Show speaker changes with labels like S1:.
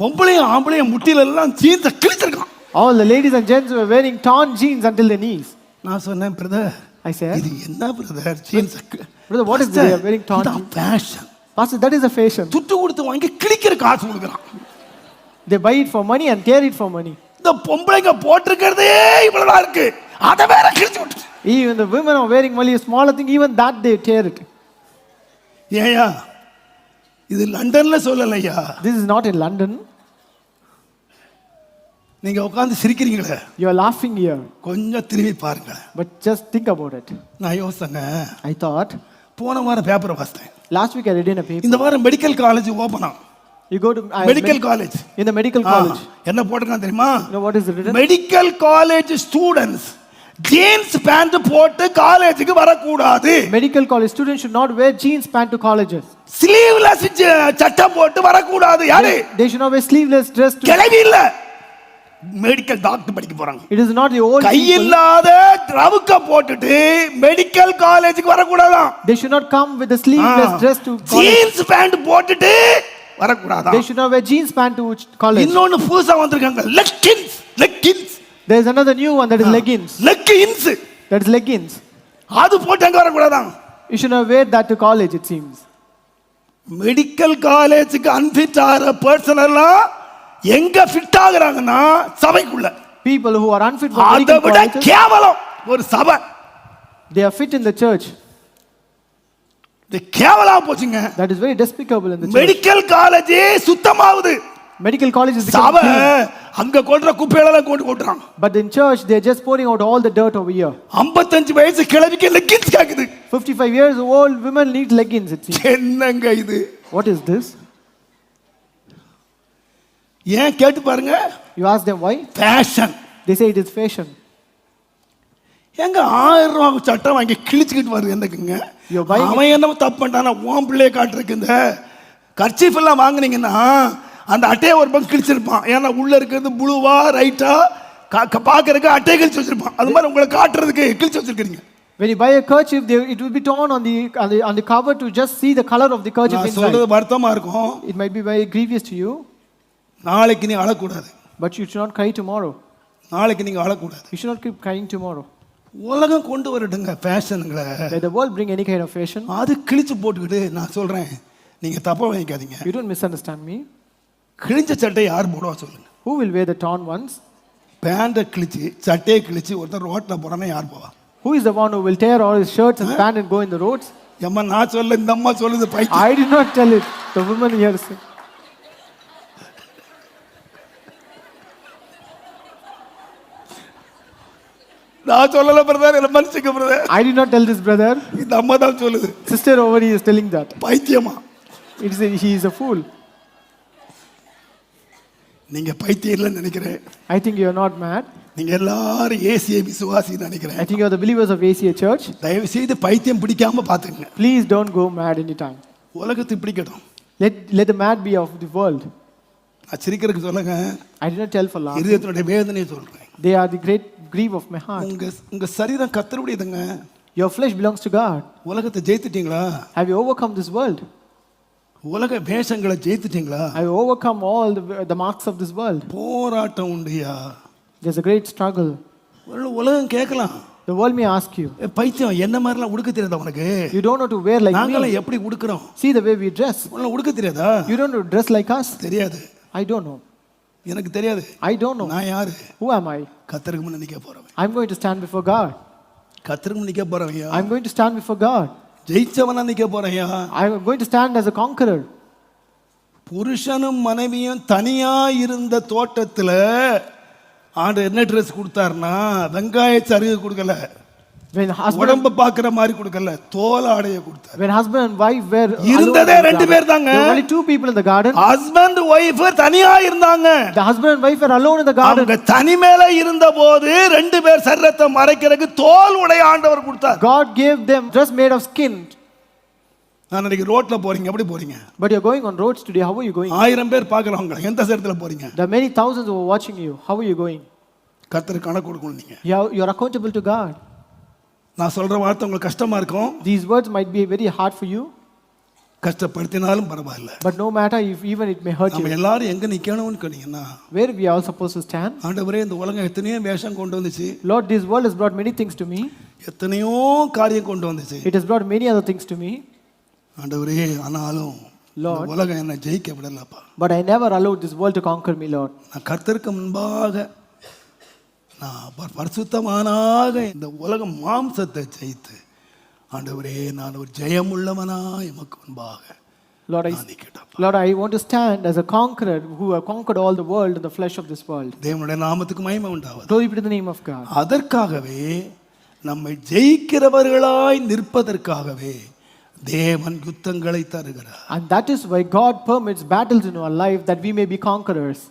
S1: பொம்பளையும் ஆம்பளையும் முட்டில எல்லாம் ஜீன்ஸை கிழிச்சிருக்கான்
S2: All the ladies and gents were wearing torn jeans until their knees.
S1: நான் சொன்னேன் பிரதர்
S2: I said,
S1: இது என்ன brother jeans
S2: Brother, what is they are wearing torn jeans?
S1: Fashion
S2: Pastor, that is a fashion.
S1: துட்டு கொடுத்து வாங்கி கிழிக்கிற காசு கொடுக்குறான்
S2: They buy it for money and tear it for money.
S1: இந்த பொம்பளைங்க போட்டிருக்கிறதே இவ்வளவுதான் இருக்கு அதை வேற கிழிச்சு விட்டு
S2: Even the women are wearing only a smaller thing, even that they tear it.
S1: ஏயா இது லண்டன்ல சொல்லலையா
S2: This is not in London.
S1: நீங்க உட்காந்து சிரிக்கிறீங்களே
S2: You are laughing here,
S1: கொஞ்சம் திரும்பி பாருங்க
S2: but just think about it.
S1: நான் யோசித்தேங்க
S2: I thought,
S1: போன வாரம் பேப்பரை வாசித்தேன்
S2: week I read in a paper.
S1: இந்த வாரம் மெடிக்கல் காலேஜ் ஓபனா
S2: You go to I-
S1: medical
S2: college the medical college.
S1: என்ன போட்டிருக்கான் தெரியுமா
S2: know what is written?
S1: Medical college students jeans pant போட்டு காலேஜுக்கு வரக்கூடாது
S2: Medical college students should not wear jeans pant to colleges.
S1: Sleeveless சட்டை போட்டு வரக்கூடாது யாரு
S2: They should not wear sleeveless dress.
S1: கிளவி இல்ல மெடிக்கல் டாக்டர் படிக்க போறாங்க
S2: It is not the old people.
S1: கையில்லாத ரவுக்க போட்டுட்டு மெடிக்கல் காலேஜுக்கு வரக்கூடாதான்
S2: They should not come with the sleeveless dress to.
S1: Jeans pant போட்டுட்டு வரக்கூடாதா
S2: They should not wear jeans pant to college.
S1: இன்னொன்னு புதுசா வந்திருக்காங்க leggings leggings
S2: There is another new one that is leggings.
S1: Leggings
S2: That is leggings.
S1: அது போட்டு அங்க வரக்கூடாதான்
S2: You should not wear that to college, it seems.
S1: Medical காலேஜுக்கு unfit ஆகிற person எல்லாம் எங்க ஃபிட் ஆகுறாங்கன்னா சபைக்குள்ள
S2: People who are unfit for
S1: அதை விட கேவலம் ஒரு சபை
S2: they are fit in the church.
S1: இது கேவலா போச்சுங்க
S2: That is very despicable in the church.
S1: Medical காலேஜே சுத்தமாகுது
S2: Medical colleges become
S1: சபை. அங்க கொட்டுற குப்பைகளெல்லாம் கொண்டு கொட்டுறான்
S2: But in church, they are just pouring out all the dirt over here.
S1: 55 வயசு கிழவிக்கு லெக்கின்ஸ் கேக்குது
S2: 55 years old women need leggings, it seems.
S1: என்னங்க இது
S2: What is this?
S1: ஏன் கேட்டு பாருங்க?
S2: You ask them why?
S1: Fashion
S2: They say it is fashion.
S1: எங்க ஆயிரம் ரூபாய் சட்டம் வாங்கி கிழிச்சுக்கிட்டு வருது என்னக்குங்க. அவன் என்ன தப்பு பண்ணிட்டானா? உன் பிள்ளைய காட்டுறதுக்கு இந்த கர்ச்சீஃப் எல்லாம் வாங்குனீங்கன்னா அந்த அட்டையை ஒரு பக்கம் கிழிச்சிருப்பான். ஏன்னா உள்ள இருக்கிறது ப்ளூவா ரைட்டா பார்க்கறதுக்கு அட்டையை கிழிச்சு வச்சிருப்பான். அது மாதிரி உங்களை காட்டுறதுக்கு கிழிச்சு வச்சிருக்கீங்க
S2: When you buy a kerchief, they, it will be torn on the, on the on the cover to just see the color of the kerchief
S1: நான்
S2: inside.
S1: சொல்றது வருத்தமா இருக்கும்.
S2: It might be very grievous to you,
S1: நாளைக்கு நீ அழக்கூடாது
S2: but you should not cry tomorrow.
S1: நாளைக்கு நீங்க அழக்கூடாது
S2: You should not keep crying tomorrow.
S1: உலகம் கொண்டு வரட்டுங்க ஃபேஷனுங்களை
S2: the world bring any kind of fashion.
S1: அது கிழிச்சு போட்டுக்கிட்டு நான் சொல்றேன் நீங்க தப்பா வாங்கிக்காதீங்க
S2: You don't misunderstand me.
S1: கிழிஞ்ச சட்டை யார் போடுவா சொல்லுங்க
S2: Who will wear the torn ones?
S1: பேண்ட்டை கிழிச்சு சட்டையை கிழிச்சு ஒருத்தர் ரோட்டில் போறானா யார் போவா
S2: Who is the one who will tear all his shirts and pants and go in the roads?
S1: எம்மா நான் சொல்ல இந்த அம்மா சொல்லுது பைத்தியம்
S2: I did not tell it. The woman here
S1: நான் சொல்லல பிரதர் என்ன மன்னிச்சுக்க brother
S2: I did not tell this brother.
S1: இந்த அம்மா தான் சொல்லுது
S2: over here is telling that.
S1: பைத்தியமா
S2: a, he is a fool.
S1: நீங்க பைத்தியம் இல்லைன்னு நினைக்கிறேன்
S2: I think you are not mad.
S1: நீங்க எல்லாரும் ஏசிய விசுவாசி நினைக்கிறேன்
S2: think you are the believers of ACA Church.
S1: தயவு செய்து பைத்தியம் பிடிக்காம பாத்துக்கங்க
S2: Please don't go mad anytime.
S1: உலகத்தை பிடிக்கட்டும்
S2: Let, let the mad be of the world.
S1: நான் சிரிக்கிறதுக்கு சொல்லுங்க
S2: I did not tell for laughter.
S1: இருதயத்தினுடைய வேதனையை சொல்றேன்
S2: They are the great grief of my heart.
S1: உங்க உங்க சரீரம் கத்தருடையதுங்க
S2: Your flesh belongs to God.
S1: உலகத்தை ஜெயித்துட்டீங்களா
S2: Have you overcome this world?
S1: உலக வேஷங்களை ஜெயித்துட்டீங்களா
S2: Have you overcome all the, the marks of this world?
S1: போராட்டம் உண்டுயா
S2: There's a great struggle.
S1: உள்ள- உலகம் கேட்கலாம்
S2: The world may ask you,
S1: "ஏ, பைத்தியம் என்ன மாதிரிலாம் உடுக்க தெரியாதா உனக்கு
S2: you don't know to wear like
S1: நாங்களாம்
S2: me.
S1: எப்படி உடுக்கிறோம்
S2: See the way we dress.
S1: உன்னை உடுக்க தெரியாதா
S2: You don't know to dress like us.
S1: தெரியாது
S2: I don't know.
S1: எனக்கு தெரியாது
S2: I don't know.
S1: நான் யாரு
S2: Who am I?
S1: கத்தருக்கு முன்ன நிக்க போறவன்
S2: I'm going to stand before God.
S1: கத்தருக்கு முன்ன நிக்க போறவையா
S2: I'm going to stand before God.
S1: ஜெயிச்சவனா நிக்க போறையா
S2: I'm going to stand as a conqueror.
S1: புருஷனும் மனைவியும் தனியா இருந்த தோட்டத்துல ஆண்டு என்ன ட்ரெஸ் கொடுத்தாருன்னா வெங்காய சருகு கொடுக்கல
S2: When husband,
S1: உடம்ப பாக்குற மாதிரி கொடுக்கல தோல் ஆடைய கொடுத்தாரு
S2: when husband and wife were
S1: இருந்ததே
S2: the
S1: ரெண்டு. பேர் தாங்க.
S2: There were only two people in the garden.
S1: Husband wife தனியா இருந்தாங்க
S2: The husband and wife were alone in the garden.
S1: அவங்க தனிமேல இருந்த போது ரெண்டு பேர் சரீரத்தை மறைக்கிறதுக்கு தோல் உடைய ஆண்டவர் கொடுத்தார்
S2: God gave them dress made of skin.
S1: நான் இன்னைக்கு ரோட்ல போறீங்க எப்படி போறீங்க
S2: you're going on roads today. How are you going?
S1: ஆயிரம் பேர் பார்க்கறவங்க எந்த சரீரத்துல போறீங்க
S2: are many thousands who are watching you. How are you going?
S1: கத்தருக்கு கணக்கு கொடுக்கணும் நீங்க
S2: you are accountable to God.
S1: நான் சொல்ற வார்த்தை உங்களுக்கு கஷ்டமா இருக்கும்
S2: These words might be very hard for you.
S1: கஷ்டப்படுத்தினாலும் பரவாயில்ல
S2: But no matter if even it may hurt
S1: நம்ம
S2: you,
S1: எல்லாரும் எங்க நிக்கணும்னு கேட்டீங்கன்னா
S2: where we are all supposed to stand?
S1: ஆண்டவரே இந்த உலகம் எத்தனையோ வேஷம் கொண்டு வந்துச்சு
S2: Lord, this world has brought many things to me.
S1: எத்தனையோ காரியம் கொண்டு வந்துச்சு
S2: It has brought many other things to me.
S1: ஆண்டவரே ஆனாலும் இந்த
S2: Lord.
S1: உலகம் என்னை ஜெயிக்க விடலப்பா
S2: But I never allowed this world to conquer me, Lord.
S1: நான் கர்த்தருக்கு முன்பாக நான் பரிசுத்தமானாக இந்த உலகம் மாம்சத்தை ஜெயித்து ஆண்டவரே நான் ஒரு ஜெயமுள்ளவனாய் எமக்கு முன்பாக
S2: Lord, I, Lord, I want to stand as a conqueror who have conquered all the world in the flesh of this world.
S1: தேவனுடைய நாமத்துக்கு மகிமை உண்டாவது
S2: Glory be to the name of God.
S1: அதற்காகவே நம்மை ஜெயிக்கிறவர்களாய் நிற்பதற்காகவே தேவன் யுத்தங்களை தருகிறார்
S2: And that is why God permits battles in our life that we may be conquerors.